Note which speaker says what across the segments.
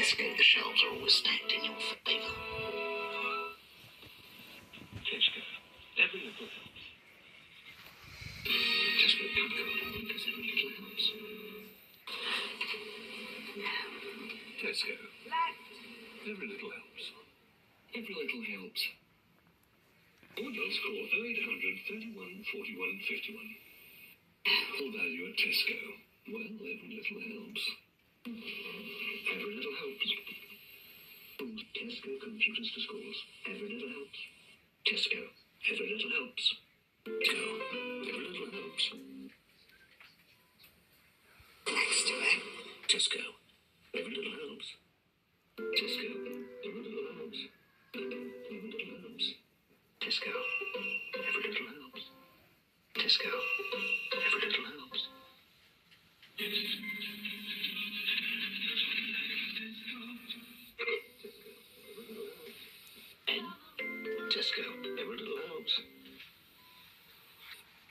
Speaker 1: Tesco, the shelves are always stacked in your favour.
Speaker 2: Tesco. Every little helps.
Speaker 1: Tesco every little helps.
Speaker 2: Tesco. Every little helps.
Speaker 1: Every little helps.
Speaker 2: Call 0800 31 41 51. Full value at Tesco. Well, every little helps.
Speaker 1: Every little helps. Tesco computers to schools. Every little helps. Tesco. Every little helps. Tesco. Every little helps. Next to it. Tesco. Every little helps. Tesco. Every little helps. Every little helps. Tesco. Every little helps. Tesco.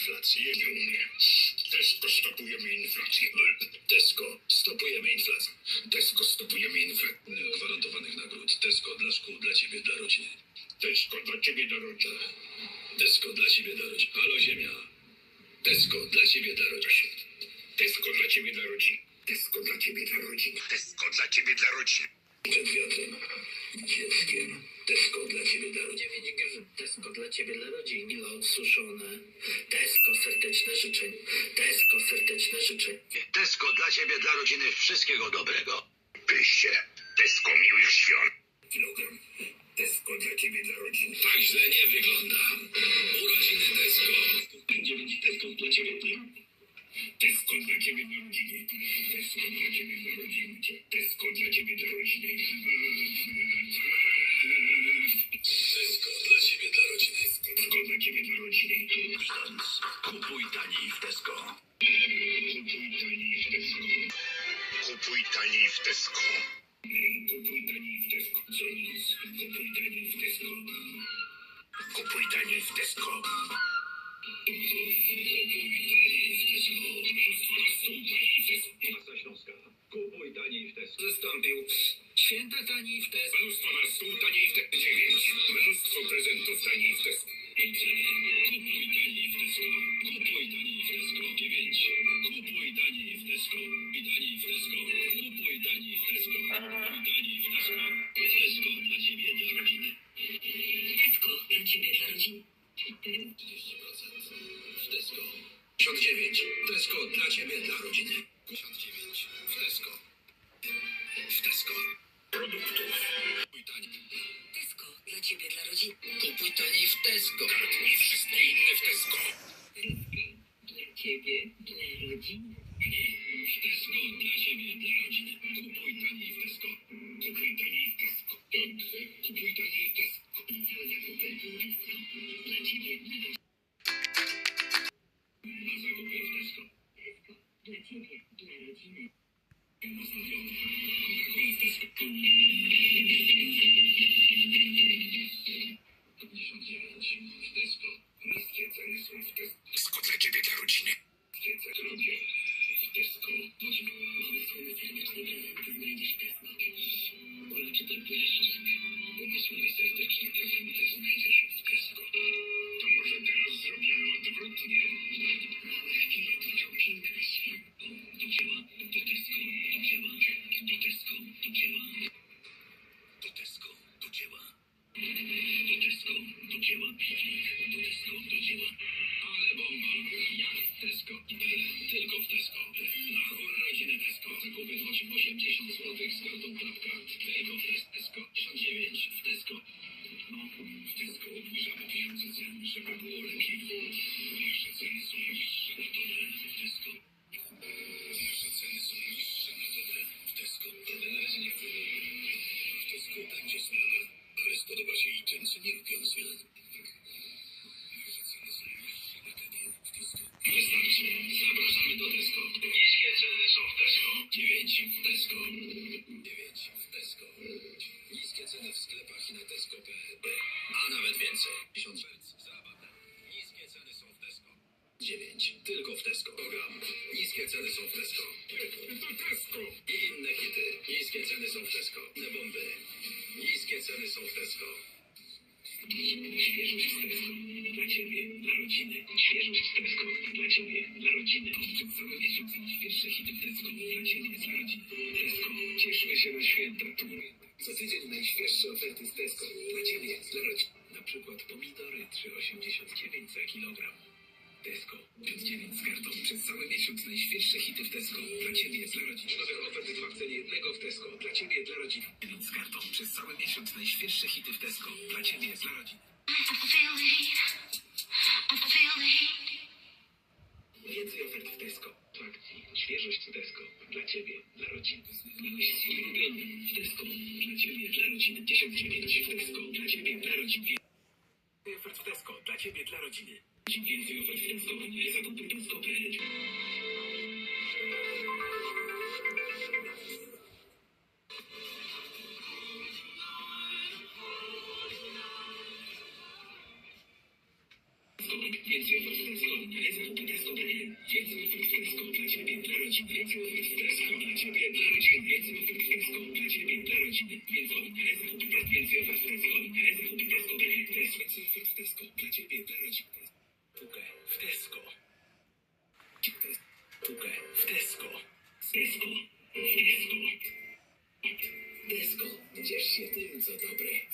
Speaker 2: inflację. Nie umie. Tesco stopujemy inflację.
Speaker 3: Tesco, stopujemy inflację.
Speaker 2: Tesco stopujemy inflację.
Speaker 3: Gwarantowanych nagród. Tesco dla szkół, dla ciebie, dla rodziny.
Speaker 2: Tesco dla ciebie do rodziny.
Speaker 3: Tesco dla ciebie, dla rodziny. Halo ziemia. Tesco dla ciebie, dla rodziny.
Speaker 2: Tesco dla ciebie dla rodziny. Tesco dla ciebie dla rodziny. Tesco dla ciebie dla rodziny.
Speaker 3: Przed wiatrem. Dzieckiem. Tesco dla ciebie, dla rodziny.
Speaker 1: Tesco dla ciebie, dla. Tesco serdeczne życzeń. Tesco serdeczne życzeń.
Speaker 4: Tesco dla ciebie, dla rodziny wszystkiego dobrego.
Speaker 2: Pyście. Tesco miłych świąt. Kilogram. Tesco dla ciebie dla rodziny.
Speaker 3: Tak źle nie wygląda. Urodziny Tesco.
Speaker 2: Dziewięć Tesco dla ciebie dla Tesco dla ciebie dla rodziny. Tesco dla ciebie dla rodziny. Tesco dla ciebie dla rodziny.
Speaker 3: Tesco dla ciebie dla rodziny. Kupuj taniej w Tesco.
Speaker 2: Kupuj taniej w Tesco.
Speaker 4: Kupuj taniej w Tesco.
Speaker 2: Kupuj taniej w Tesco. Co nic. Kupuj taniej w Tesco. Kupuj taniej w Tesco.
Speaker 3: Kupuj taniej w Tesco.
Speaker 1: Zastąpił święta taniej w Tesco.
Speaker 2: Mnóstwo na stół taniej w Tesco. Dziewięć. Mnóstwo prezentów taniej w Tesco. Kupuj taniej w Tesco. Kupuj taniej w Tesco. Dziewięć. Kupuj taniej w Tesco. W. Kupuj taniej w Tesco. Tesco. Karp i wszystkie inne w Tesco.
Speaker 5: Tesco dla ciebie, dla rodziny.
Speaker 2: W Tesco dla ciebie, dla rodziny. Kupuj taniej w Tesco. Kupuj taniej w Tesco. Dobrze. Kupuj taniej w Tesco.
Speaker 5: Cały zakupy Tesco dla ciebie, dla rodziny.
Speaker 2: Na zakupy w Tesco.
Speaker 5: Tesco dla ciebie, dla rodziny.
Speaker 2: Nastawione. Coca-Cola w Tesco. Urodziny Tesco. Zakupy w 80 zł z kartą klapka. Tylko W sklepach i na Tesco.pl. A nawet więcej. 1000 Hz. Zabawne. Niskie ceny są w Tesco. 9. Tylko w Tesco. Program. Niskie ceny są w Tesco. To Tesco. I inne hity. Niskie ceny są w Tesco. Inne bomby. Niskie ceny są w Tesco.
Speaker 1: Świeżość Tesco. Dla Ciebie, dla rodziny. Świeżość Tesco. Dla Ciebie, dla rodziny. Cały miesiąc najświeższe hity w Tesco. Dla Ciebie, dla rodziny. Tesco. Cieszmy się na święta. Co tydzień najświeższe oferty z Tesco. Dla Ciebie, dla rodziny. Na przykład pomidory 3,89 za kilogram. Tesco. 5,9 z kartą. Przez cały miesiąc najświeższe hity w Tesco. Dla Ciebie, dla rodziny. Nowe oferty dwa w cenie jednego w Tesco. Dla Ciebie, dla rodziny. 9 z kartą. Przez cały miesiąc najświeższe hity w Tesco. Dla Ciebie, dla rodziny. Tesco. Dla Ciebie, dla rodziny. 1009 w Tesco. Dla Ciebie, dla rodziny. Ofert w Tesco. Dla Ciebie, dla rodziny. Więcej ofert w Tesco. Zakupy Tesco.pl Więcej ofert Więcej ofert w Tesco. Dla Ciebie, dla rodziny. Więcej ofert w Tesco. Dla Ciebie, dla rodziny. Dla Tesco. Ciesz się tym, co dobre.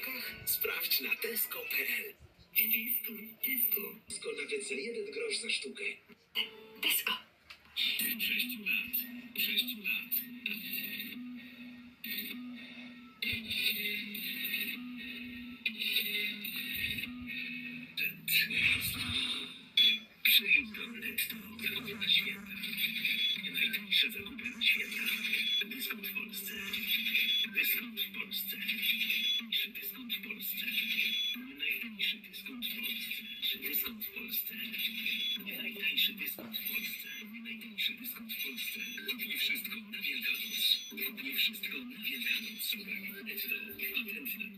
Speaker 1: Zabawkach? Sprawdź na tesco.pl.
Speaker 5: Tesco, Tesco,
Speaker 1: Tesco nawet za jeden grosz za sztukę.
Speaker 5: Tesco.
Speaker 2: 6 lat. 6 lat.
Speaker 1: Wszystko wieczne, surowe, mleczne, opamiętne.